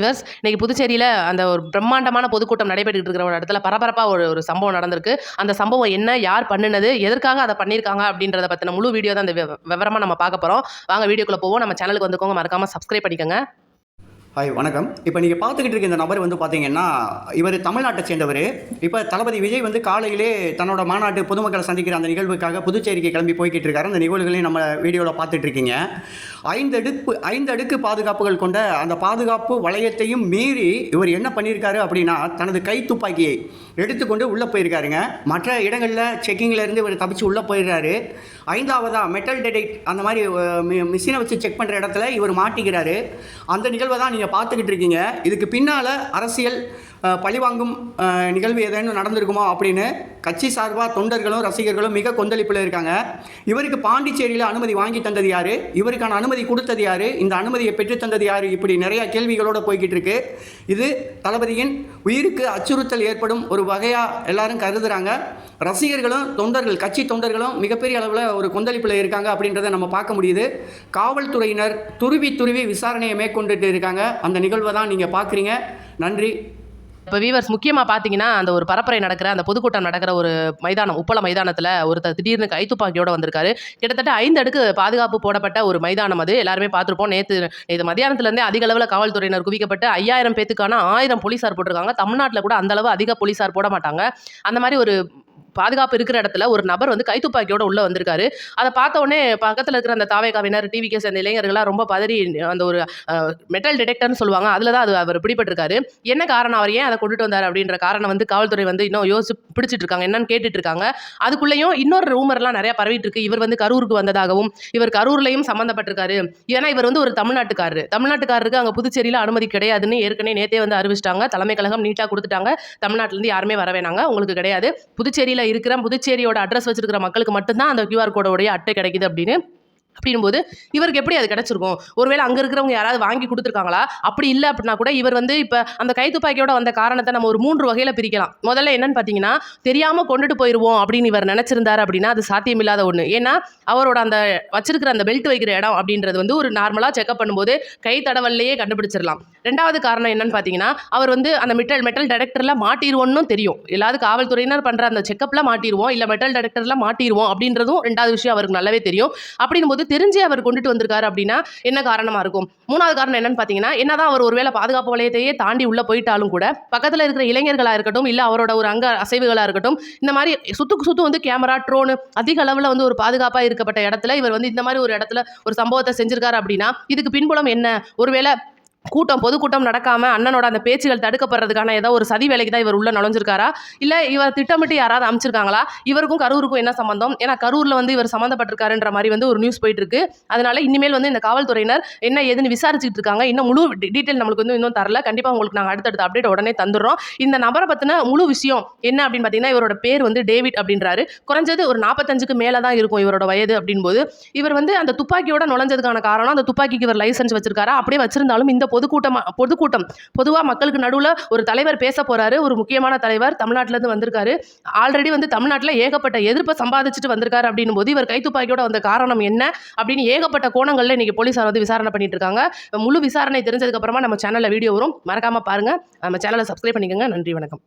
Universe இன்னைக்கு புதுச்சேரியில் அந்த ஒரு பிரம்மாண்டமான பொதுக்கூட்டம் நடைபெற்றுட்டு இருக்கிற ஒரு இடத்துல பரபரப்பாக ஒரு ஒரு சம்பவம் நடந்திருக்கு. அந்த சம்பவம் என்ன யார் பண்ணுனது எதற்காக அதை பண்ணியிருக்காங்க அப்படின்றத பற்றின முழு வீடியோ தான் அந்த விவரமாக நம்ம பார்க்க போகிறோம் வாங்க வீடியோக்குள்ளே போவோம். நம்ம சேனலுக்கு வந்துக்கோங்க. மறக்காமல் சப்ஸ்கிரைப் பண்ணிக்கோங்க. ஹாய் வணக்கம். இப்போ நீங்கள் பார்த்துக்கிட்டு இருக்க இந்த நபர் வந்து பார்த்தீங்கன்னா இவர் தமிழ்நாட்டை சேர்ந்தவர். இப்போ தளபதி விஜய் வந்து காலையிலே தன்னோட மாநாட்டு பொதுமக்களை சந்திக்கிற அந்த நிகழ்வுக்காக புதுச்சேரிக்கு கிளம்பி போய்கிட்டு இருக்காரு. அந்த நிகழ்வுகளையும் நம்ம வீடியோவில் பார்த்துட்டு இருக்கீங்க. ஐந்து அடுப்பு ஐந்து அடுக்கு பாதுகாப்புகள் கொண்ட அந்த பாதுகாப்பு வளையத்தையும் மீறி இவர் என்ன பண்ணியிருக்காரு அப்படின்னா தனது கை துப்பாக்கியை எடுத்துக்கொண்டு உள்ளே போயிருக்காருங்க. மற்ற இடங்களில் செக்கிங்கில் இருந்து இவர் தப்பிச்சு உள்ளே போயிடுறாரு. ஐந்தாவதாக மெட்டல் டெடெக்ட் அந்த மாதிரி மிஷினை வச்சு செக் பண்ணுற இடத்துல இவர் மாட்டிக்கிறாரு. அந்த நிகழ்வை தான் நீங்கள் பார்த்துக்கிட்டு இருக்கீங்க. இதுக்கு பின்னால் அரசியல் பழிவாங்கும் நிகழ்வு ஏதேனும் நடந்திருக்குமா அப்படின்னு கட்சி சார்பாக தொண்டர்களும் ரசிகர்களும் மிக கொந்தளிப்பில் இருக்காங்க. இவருக்கு பாண்டிச்சேரியில் அனுமதி வாங்கி தந்தது யார்? இவருக்கான அனுமதி கொடுத்தது யார்? இந்த அனுமதியை பெற்றுத் தந்தது யார்? இப்படி நிறைய கேள்விகளோடு போய்கிட்டு இருக்கு. இது தளபதியின் உயிருக்கு அச்சுறுத்தல் ஏற்படும் ஒரு வகையாக எல்லாரும் கருதுகிறாங்க ரசிகர்களும் தொண்டர்கள் கட்சி தொண்டர்களும் மிகப்பெரிய அளவில் ஒரு கொந்தளிப்பில் இருக்காங்க அப்படின்றத நம்ம பார்க்க முடியுது. காவல்துறையினர் துருவி துருவி விசாரணையை மேற்கொண்டுட்டு இருக்காங்க. அந்த நிகழ்வை தான் நீங்கள் பார்க்குறீங்க. நன்றி. இப்போ வீவர்ஸ் முக்கியமாக பார்த்தீங்கன்னா அந்த ஒரு பரப்புரை நடக்கிற அந்த பொதுக்கூட்டம் நடக்கிற ஒரு மைதானம் உப்பள மைதானத்தில் ஒருத்தர் திடீர்னு கைத்துப்பாக்கியோட வந்திருக்காரு. கிட்டத்தட்ட ஐந்து அடுக்கு பாதுகாப்பு போடப்பட்ட ஒரு மைதானம் அது. எல்லாருமே பார்த்துருப்போம் நேற்று இது மத்தியானத்துலேருந்தே அதிக அளவில் காவல்துறையினர் குவிக்கப்பட்டு ஐயாயிரம் பேத்துக்கான ஆயிரம் போலீஸார் போட்டிருக்காங்க. தமிழ்நாட்டில் கூட அந்த அளவு அதிக போலீஸார் போட மாட்டாங்க. அந்த மாதிரி ஒரு பாதுகாப்பு இருக்கிற இடத்துல ஒரு நபர் வந்து கைத்துப்பாக்கியோட உள்ள வந்திருக்காரு. அதை பார்த்த உடனே பக்கத்தில் இருக்கிற அந்த தாவேக்காவினர் டிவிகே சேர்ந்த இளைஞர்கள்லாம் ரொம்ப பதறி அந்த ஒரு மெட்டல் டிடெக்டர்னு சொல்லுவாங்க. அதில் தான் அது அவர் பிடிபட்டிருக்காரு. என்ன காரணம்? அவர் ஏன் அதை கொண்டுட்டு வந்தார்? அப்படின்ற காரணம் வந்து காவல்துறை வந்து இன்னும் யோசிச்சு பிடிச்சிட்டு இருக்காங்க என்னன்னு கேட்டுட்டு இருக்காங்க அதுக்குள்ளேயும் இன்னொரு ரூமர்லாம் நிறைய பரவிட்டு இருக்கு இவர் வந்து கரூருக்கு வந்ததாகவும் இவர் கரூர்லையும் சம்மந்தப்பட்டிருக்காரு ஏன்னா இவர் வந்து ஒரு தமிழ்நாட்டுக்காரரு. தமிழ்நாட்டுக்காரருக்கு அங்கே புதுச்சேரியில் அனுமதி கிடையாதுன்னு ஏற்கனவே நேத்தே வந்து அறிவிச்சிட்டாங்க. தலைமை கழகம் நீட்டாக கொடுத்துட்டாங்க. தமிழ்நாட்டிலேருந்து யாருமே வர வேணாங்க. உங்களுக்கு கிடையாது. புதுச்சேரியில் இருக்கிற புதுச்சேரியோட அட்ரஸ் வச்சிருக்கிற மக்களுக்கு மட்டும்தான் அந்த கியூஆர் கோடோடைய அட்டை கிடைக்குது அப்படின்னு அப்படின்போது இவருக்கு எப்படி அது கிடச்சிருக்கும்? ஒருவேளை அங்கே இருக்கிறவங்க யாராவது வாங்கி கொடுத்துருக்காங்களா? அப்படி இல்லை அப்படின்னா கூட இவர் வந்து இப்போ அந்த கைத்துப்பாக்கியோட வந்த காரணத்தை நம்ம ஒரு மூன்று வகையில் பிரிக்கலாம். முதல்ல என்னன்னு பார்த்தீங்கன்னா தெரியாமல் கொண்டுட்டு போயிடுவோம் அப்படின்னு இவர் நினச்சிருந்தாரு அப்படின்னா அது சாத்தியமில்லாத ஒன்று ஏன்னா அவரோட அந்த வச்சிருக்கிற அந்த பெல்ட் வைக்கிற இடம் அப்படின்றது வந்து ஒரு நார்மலாக செக்அப் பண்ணும்போது கை தடவல்லையே கண்டுபிடிச்சிடலாம். ரெண்டாவது காரணம் என்னன்னு பார்த்தீங்கன்னா அவர் வந்து அந்த மெட்டல் மெட்டல் டெடெக்டரில் மாட்டிடுவோன்னு தெரியும். எல்லாவது காவல்துறையினர் பண்ணுற அந்த செக்கப்பில் மாட்டிடுவோம் இல்லை மெட்டல் டெடெக்டரில் மாட்டிடுவோம் அப்படின்றதும் ரெண்டாவது விஷயம் அவருக்கு நல்லாவே தெரியும். அப்படின்னும் போது தெரிஞ்சே அவர் கொண்டுட்டு வந்திருக்காரு அப்படின்னா என்ன காரணமாக இருக்கும்? மூணாவது காரணம் என்னன்னு பார்த்தீங்கன்னா என்னதான் அவர் ஒருவேளை பாதுகாப்பு வளையத்தையே தாண்டி உள்ளே போயிட்டாலும் கூட பக்கத்தில் இருக்கிற இளைஞர்களாக இருக்கட்டும் இல்லை அவரோட ஒரு அங்க அசைவுகளாக இருக்கட்டும் இந்த மாதிரி சுத்துக்கு சுத்து வந்து கேமரா ட்ரோனு அதிக அளவில் வந்து ஒரு பாதுகாப்பாக இருக்கப்பட்ட இடத்துல இவர் வந்து இந்த மாதிரி ஒரு இடத்துல ஒரு சம்பவத்தை செஞ்சிருக்காரு அப்படின்னா இதுக்கு பின்புலம் என்ன? ஒருவேளை கூட்டம் பொதுக்கூட்டம் நடக்காம அண்ணனோட அந்த பேச்சுகள் தடுக்கப்படுறதுக்கான ஏதோ ஒரு சதி வேலைக்கு தான் இவர் உள்ள நுழைஞ்சிருக்காரா? இல்ல இவர் திட்டமிட்டு யாராவது அமைச்சிருக்காங்களா? இவருக்கும் கரூருக்கும் என்ன சம்பந்தம்? ஏன்னா கரூர்ல வந்து இவர் சம்மந்தப்பட்டிருக்காருன்ற மாதிரி வந்து ஒரு நியூஸ் போயிட்டு இருக்கு அதனால இனிமேல் வந்து இந்த காவல்துறையினர் என்ன ஏதுன்னு விசாரிச்சுட்டு இருக்காங்க. இன்னும் முழு டீட்டெயில் நம்மளுக்கு வந்து இன்னும் தரல. கண்டிப்பா உங்களுக்கு நாங்கள் அடுத்தடுத்த அப்டேட் உடனே தந்துடுறோம். இந்த நபரை பத்தின முழு விஷயம் என்ன அப்படின்னு பார்த்தீங்கன்னா இவரோட பேர் வந்து டேவிட் அப்படின்றாரு. குறைஞ்சது ஒரு நாற்பத்தஞ்சுக்கு மேலே தான் இருக்கும் இவரோட வயது அப்படின்போது. இவர் வந்து அந்த துப்பாக்கியோட நுழைஞ்சதுக்கான காரணம் அந்த துப்பாக்கிக்கு இவர் லைசன்ஸ் வச்சிருக்காரா? அப்படியே வச்சிருந்தாலும் இந்த பொதுக்கூட்டமாக பொதுக்கூட்டம். பொதுவாக மக்களுக்கு நடுவில் ஒரு தலைவர் பேச போகிறாரு ஒரு முக்கியமான தலைவர் தமிழ்நாட்டிலேருந்து வந்திருக்காரு. ஆல்ரெடி வந்து தமிழ்நாட்டில் ஏகப்பட்ட எதிர்ப்பை சம்பாதிச்சுட்டு வந்திருக்காரு அப்படின்னும் போது இவர் கைத்துப்பாக்கியோட வந்த காரணம் என்ன அப்படின்னு ஏகப்பட்ட கோணங்களில் இன்றைக்கி போலீஸார் வந்து விசாரணை பண்ணிட்டு இருக்காங்க முழு விசாரணை தெரிஞ்சதுக்கப்புறமா நம்ம சேனலில் வீடியோ வரும். மறக்காமல் பாருங்கள் நம்ம சேனலை சப்ஸ்கிரைப் பண்ணிக்கோங்க. நன்றி வணக்கம்.